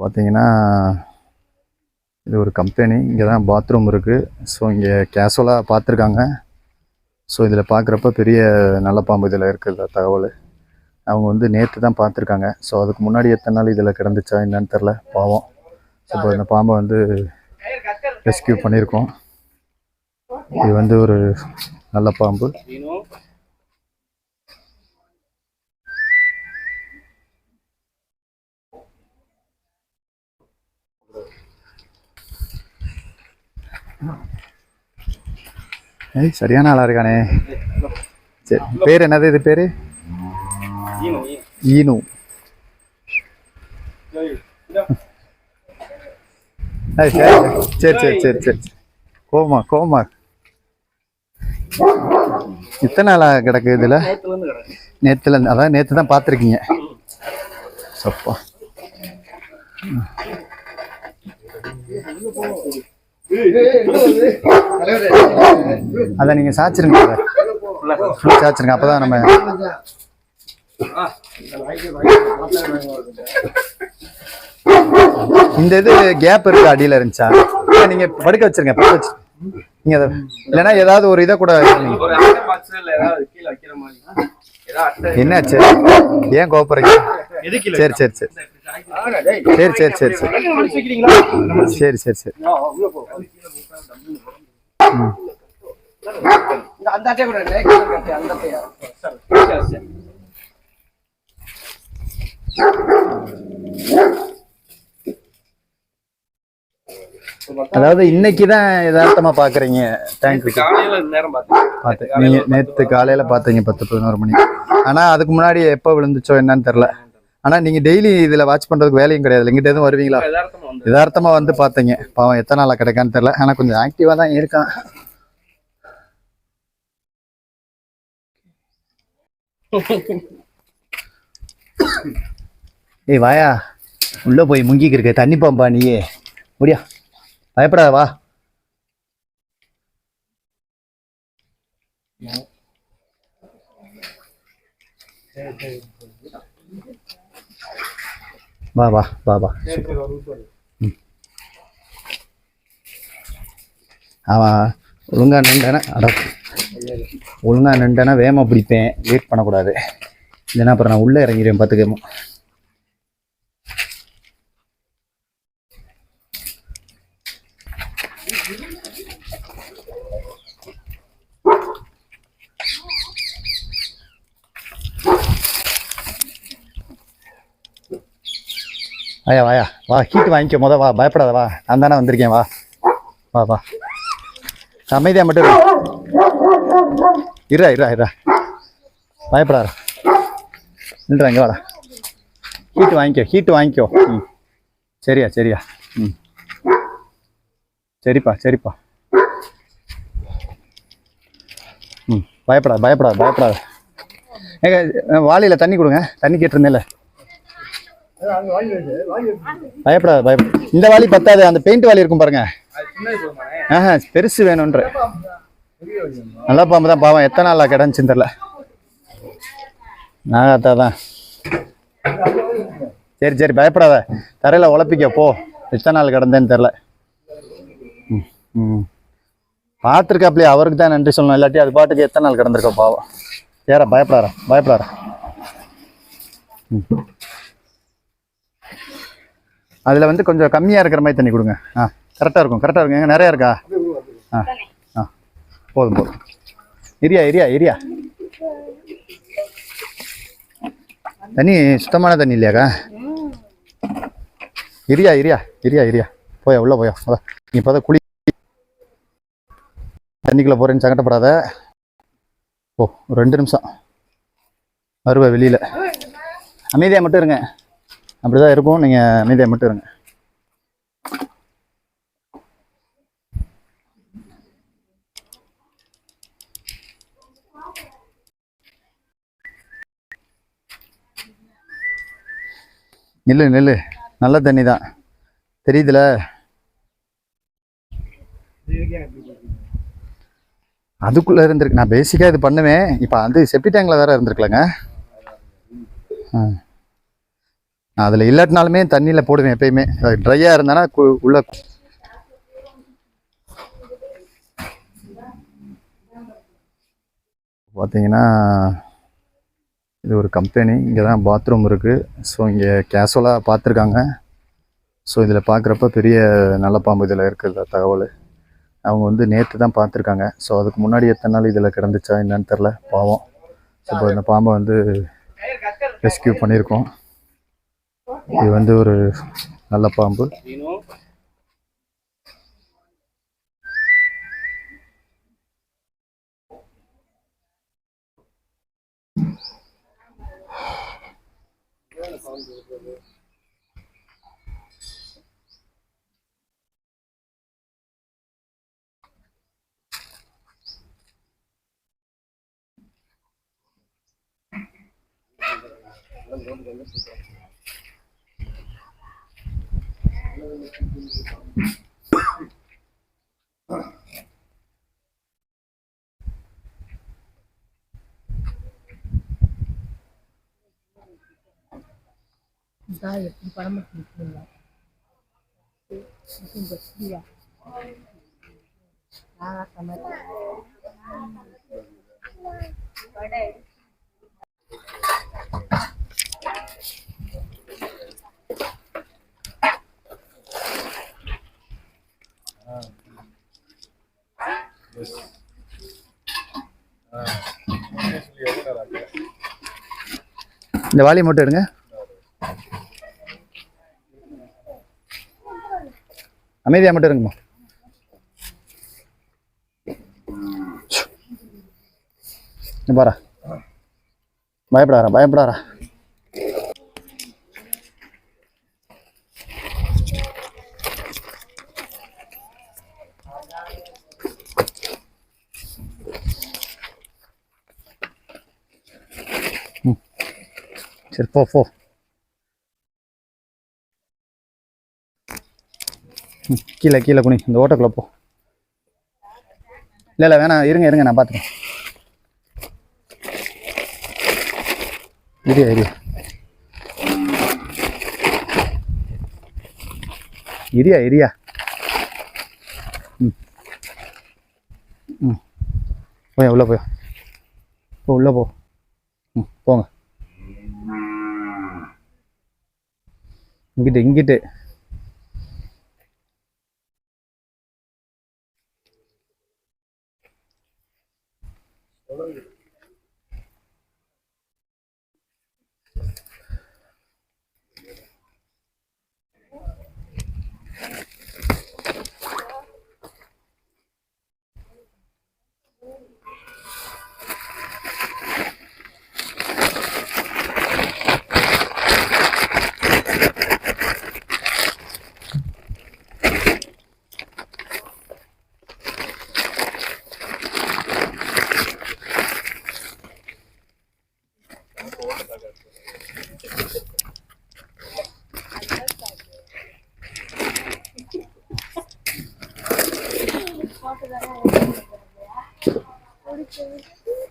பார்த்தீங்கன்னா இது ஒரு கம்பெனி இங்கே தான் பாத்ரூம் இருக்குது ஸோ இங்கே கேஷுவலாக பார்த்துருக்காங்க. ஸோ இதில் பார்க்குறப்ப பெரிய நல்ல பாம்பு இதில் இருக்குது தகவல். அவங்க வந்து நேற்று தான் பார்த்துருக்காங்க. ஸோ அதுக்கு முன்னாடி எத்தனை நாள் இதில் கிடந்துச்சா என்னன்னு தெரில பாவம். ஸோ இப்போ இந்த பாம்பை வந்து ரெஸ்கியூ பண்ணியிருக்கோம். இது வந்து ஒரு நல்ல பாம்பு. ஏய் சரியான ஆளா இருக்கானே. சரி பேர் என்னது இது பேர்? ஈனு சரி சரி. சரி சரி சரி கோமா கோமா இத்தனை நாளா கிடக்கு இதுல? நேத்துல இருந்து அதான் நேத்து தான் பார்த்துருக்கீங்க. சப்பா. அதான் நீங்க சாச்சிருங்க அதை. சாச்சிருங்க அப்பதான் நம்ம இந்த இது கேப் இருக்கு அடியில இருந்துச்சா? நீங்க படுக்க வச்சிருங்க படுக்க வச்சு நீங்க அதை இல்லைன்னா ஏதாவது ஒரு இதை கூட என்னாச்சு? ஏன் கோபுறீங்க சரி சரி சரி. சரி சரி சரி சரி. சரி சரி சரி. அதாவது இன்னைக்கு தான் யதார்த்தமா பாக்குறீங்க நீங்க நேத்து காலையில பாத்தீங்க பத்து பதினோரு மணி ஆனா அதுக்கு முன்னாடி எப்போ விழுந்துச்சோ என்னன்னு தெரியல. ஆனா நீங்க டெய்லி இதுல வாட்ச் பண்றதுக்கு வேலையும் கிடையாது எங்கிட்ட எதுவும் வருவீங்களா? யதார்த்தமா வந்து. பார்த்தீங்க பாவம் எத்தனை நாளா கிடைக்கான்னு தெரியல. ஆனா கொஞ்சம் ஆக்டிவா தான் இருக்கான். ஏய் வாயா. உள்ள போய் முங்கிக்கு இருக்க. தண்ணி பாம்பா நீயே. முடியா பயப்படாத வா. வா வா வா வா. அவன் ஒழுங்கா நின்றனா அட ஒழுங்கா நின்றனா வேகமா பிடிப்பேன். வெயிட் பண்ணக்கூடாது. இல்லைன்னா அப்புறம் நான் உள்ளே இறங்கிடுவேன் பார்த்துக்கமோ வாயா வாயா. வா ஹீட்டு வாங்கிக்க. முத வா பயப்படாத வா. நான் தானே வந்திருக்கேன் வா. வா வா. அமைதியா மட்டும் இரா. இருடா இருடா இருடா. பயப்படாத. நின்றா இங்கே வாடா. ஹீட்டு வாங்கிக்கோ ஹீட்டு வாங்கிக்கோ. ம். சரியா சரியா. ம். சரிப்பா சரிப்பா. ம். பயப்படாது பயப்படாது பயப்படாது. ஏங்க வாளியில் தண்ணி கொடுங்க. தண்ணி கேட்டிருந்தேன்ல. பயப்படாத பயப்பட இந்த வாலி பத்தாது அந்த பெயிண்ட் வாலி இருக்கும் பாருங்க. அது ஆஹா பெருசு வேணும்ன்ற. நல்லா பாம்பு தான் பாவம். எத்தனை நாளா கிடந்துச்சுன்னு தெரில நாகாத்தா தான். சரி சரி பயப்படாத. தரையில் உழப்பிக்க போ. எத்தனை நாள் கிடந்தேன்னு தெரில ம் ம். பார்த்துருக்காப்லையே அவருக்கு தான் நன்றி சொல்லணும். இல்லாட்டி அது பாட்டுக்கு எத்தனை நாள் கிடந்திருக்கோம் பாவம். ஏற பயப்படாரா பயப்படாரா ம். அதில் வந்து கொஞ்சம் கம்மியாக இருக்கிற மாதிரி தண்ணி கொடுங்க. ஆ கரெக்டாக இருக்கும் கரெக்டாக இருக்கும். எங்கே நிறையா இருக்கா? ஆ ஆ போதும் போதும். இரியா இரியா இரியா. தண்ணி சுத்தமான தண்ணி இல்லையாக்கா? இரியா இரியா இரியா இரியா. போயா உள்ளே போயா அதான் நீ இப்போ தான் குளி தண்ணிக்குள்ளே போகிறேன்னு சங்கடப்படாத. ஓ ஒரு ரெண்டு நிமிஷம். வருவா வெளியில். அமைதியாக மட்டும் இருங்க. அப்படிதான் இருக்கும். நீங்கள் அமைதியாக மட்டும் இருங்க. நில்லு நில்லு. நல்ல தண்ணி தான் தெரியுதுல? அதுக்குள்ள இருந்திருக்கு. நான் பேசிக்காக இது பண்ணுவேன். இப்போ அது செப்டி டேங்க்ல வேற இருந்திருக்கலங்க. ஆ. நான் அதில் இல்லாட்டினாலுமே தண்ணியில் போடுவேன் எப்பயுமே. ட்ரையாக இருந்தானா கு- உள்ள பார்த்தீங்கன்னா இது ஒரு கம்பெனி இங்கே தான் பாத்ரூம் இருக்குது ஸோ இங்கே கேஷுவலாக பார்த்துருக்காங்க ஸோ இதில் பார்க்குறப்ப பெரிய நல்ல பாம்பு இதில் இருக்குது தகவல். அவங்க வந்து நேற்று தான் பார்த்துருக்காங்க ஸோ அதுக்கு முன்னாடி எத்தனை நாள் இதில் கிடந்துச்சா என்னன்னு தெரில பாவம். ஸோ இப்போ இந்த பாம்பை வந்து ரெஸ்கியூ பண்ணியிருக்கோம். இது வந்து ஒரு நல்ல பாம்பு Gracias. இதாக எப்படி படம் பிடிக்கிறீங்க வசதியா நான் சமைக்கிறேன் இந்த வாலி மட்டும் எடுங்க. அமைதியாக மட்டும் இருங்கம்மா பாரா. பயப்படாரா பயப்படாரா சரி போ போ. ம், கீழே கீழே குனி. இந்த ஓட்டக்குள்ள போ. இல்லை இல்லை வேணாம். இருங்க இருங்க நான் பார்த்துக்கேன் இரியா இரியா இரியா இரியா. ம். ம். போய் உள்ளே போய். போ உள்ளே போ. ம் போங்க. இங்கிட்டு இங்கிட்டு.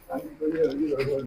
咱一个月一百多